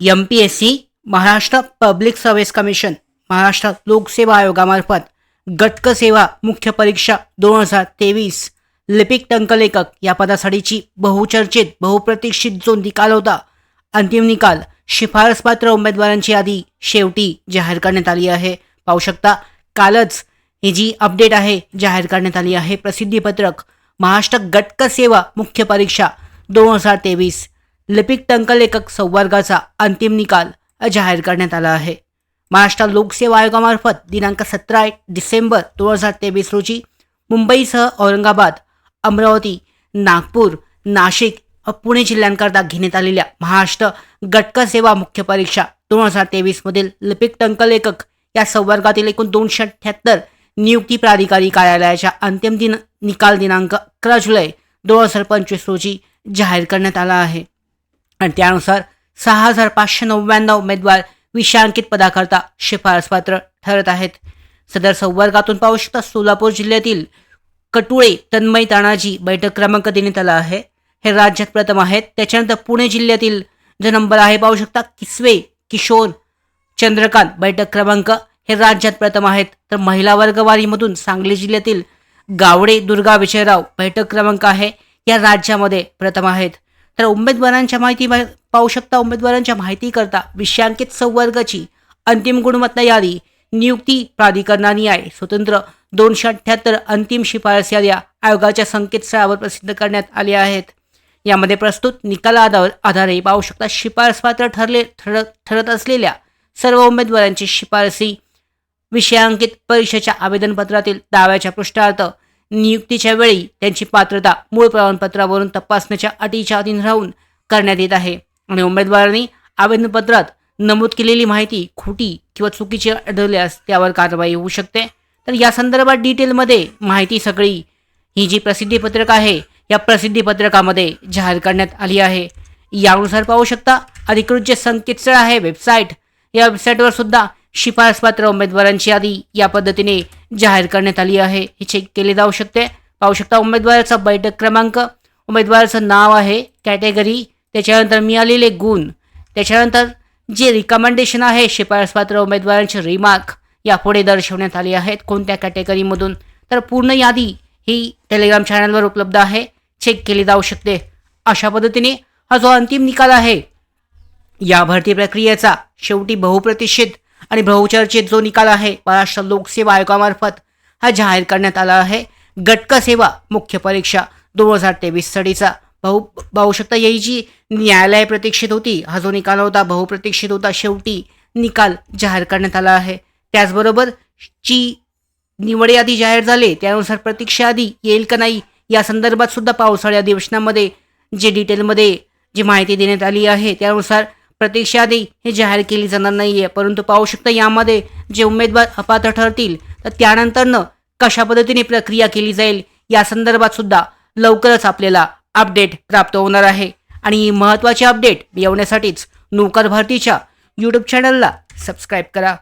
M P S C Maharashtra public service commission Maharashtra लोकसेवा आयोगामार्फत गटक सेवा मुख्य परीक्षा दोन हजार तेवीस. लिपिक टंकलेखक या पदासाठीची बहुचर्चित बहुप्रतीक्षित जो निकाल होता. अंतिम निकाल शिफारसपात्र उमेदवारांची यादी शेवटी जाहीर करण्यात आली आहे. पाहू शकता कालच ही जी अपडेट आहे जाहीर करण्यात आली आहे. प्रसिद्धीपत्रक महाराष्ट्र गटक सेवा मुख्य परीक्षा दोन हजार तेवीस. लिपिक टंकलेखक संवर्गाचा अंतिम निकाल जाहीर करण्यात आला आहे. महाराष्ट्र लोकसेवा आयोगामार्फत दिनांक सतरा डिसेंबर दोन हजार तेवीस रोजी मुंबईसह औरंगाबाद अमरावती नागपूर नाशिक व पुणे जिल्ह्यांकरता घेण्यात आलेल्या महाराष्ट्र गटक सेवा मुख्य परीक्षा दोन हजार तेवीसमधील लिपिक टंकलेखक या संवर्गातील एकूण दोनशे अठ्ठ्याहत्तर नियुक्ती प्राधिकारी कार्यालयाच्या अंतिम दिन निकाल दिनांक अकरा जुलै दोन हजार पंचवीस रोजी जाहीर करण्यात आला आहे. आणि त्यानुसार सहा हजार पाचशे नव्याण्णव उमेदवार विषयांकित पदाकरता शिफारसपात्र ठरत आहेत. सदर संवर्गातून पाहू शकता सोलापूर जिल्ह्यातील कटुळे तन्मय तानाजी बैठक क्रमांक देण्यात आला आहे. हे राज्यात प्रथम आहेत. त्याच्यानंतर पुणे जिल्ह्यातील जो नंबर आहे पाहू शकता किसवे किशोर चंद्रकांत बैठक क्रमांक हे राज्यात प्रथम आहेत. तर महिला वर्गवारीमधून सांगली जिल्ह्यातील गावडे दुर्गा विजयराव बैठक क्रमांक आहे. या राज्यामध्ये प्रथम आहेत. तर उमेदवारांच्या माहिती पाहू शकता. उमेदवारांच्या माहितीकरता विषयांकित संवर्गाची अंतिम गुणवत्ता यादी नियुक्ती प्राधिकरणाने आहे. स्वतंत्र दोनशे अठ्ठ्याहत्तर अंतिम शिफारस याद्या आयोगाच्या संकेतस्थळावर प्रसिद्ध करण्यात आल्या आहेत. यामध्ये प्रस्तुत निकाला आधार आधारे पाहू शकता. शिफारसपात्र ठरले ठरत ठरत असलेल्या सर्व उमेदवारांची शिफारसी विषयांकित परीक्षेच्या आवेदनपत्रातील दाव्याच्या पृष्ठार्थ नियुक्तीच्या वेळी त्यांची पात्रता मूळ प्रमाणपत्रावरून तपासण्याच्या अटीच्या अधीन राहून करण्यात येत आहे. आणि उमेदवारांनी आवेदनपत्रात नमूद केलेली माहिती खोटी किंवा चुकीची आढळल्यास त्यावर कारवाई होऊ शकते. तर या संदर्भात डिटेलमध्ये माहिती सगळी ही जी प्रसिद्धीपत्रक आहे या प्रसिद्धीपत्रकामध्ये जाहीर करण्यात आली आहे. यानुसार पाहू शकता अधिकृत जे संकेतस्थळ आहे वेबसाईट या वेबसाईटवर सुद्धा शिफारसपात्र उमेदवारांची यादी या पद्धतीने जाहीर करण्यात आली आहे. ही चेक केली जाऊ शकते. पाहू शकता उमेदवाराचा बैठक क्रमांक. उमेदवाराचं नाव आहे कॅटेगरी त्याच्यानंतर मिळालेले गुण. त्याच्यानंतर जे रिकमेंडेशन आहे शिफारसपात्र उमेदवारांचे रिमार्क यापुढे दर्शवण्यात आले आहेत. कोणत्या कॅटेगरीमधून तर पूर्ण यादी ही टेलिग्राम चॅनलवर उपलब्ध आहे. चेक केली जाऊ शकते. अशा पद्धतीने हा जो अंतिम निकाल आहे या भरती प्रक्रियेचा शेवटी बहुप्रतिष्ठित आणि बहुचर्चित जो निकाल आहे महाराष्ट्र लोकसेवा आयोगामार्फत हा जाहीर करण्यात आला आहे. गटक सेवा मुख्य परीक्षा दोन हजार तेवीससाठीचा बहु पाहू शकता याची जी न्यायालय प्रतीक्षित होती. हा जो निकाल होता बहुप्रतीक्षित होता शेवटी निकाल जाहीर करण्यात आला आहे. त्याचबरोबर जी निवड यादी जाहीर झाले. त्यानुसार प्रतीक्षा यादी येईल का नाही या संदर्भात सुद्धा पावसाळी अधिवेशनामध्ये जे डिटेलमध्ये जी माहिती देण्यात आली आहे त्यानुसार प्रतीक्षा आधी हे जाहीर केली जाणार नाही आहे परंतु पाहू शकता यामध्ये जे उमेदवार अपात्र ठरतील तर त्यानंतरनं कशा पद्धतीने प्रक्रिया केली जाईल या संदर्भात सुद्धा लवकरच आपल्याला अपडेट प्राप्त होणार आहे. आणि ही महत्त्वाची अपडेट मिळवण्यासाठीच नोकर भरतीच्या यूट्यूब चॅनलला सबस्क्राईब करा.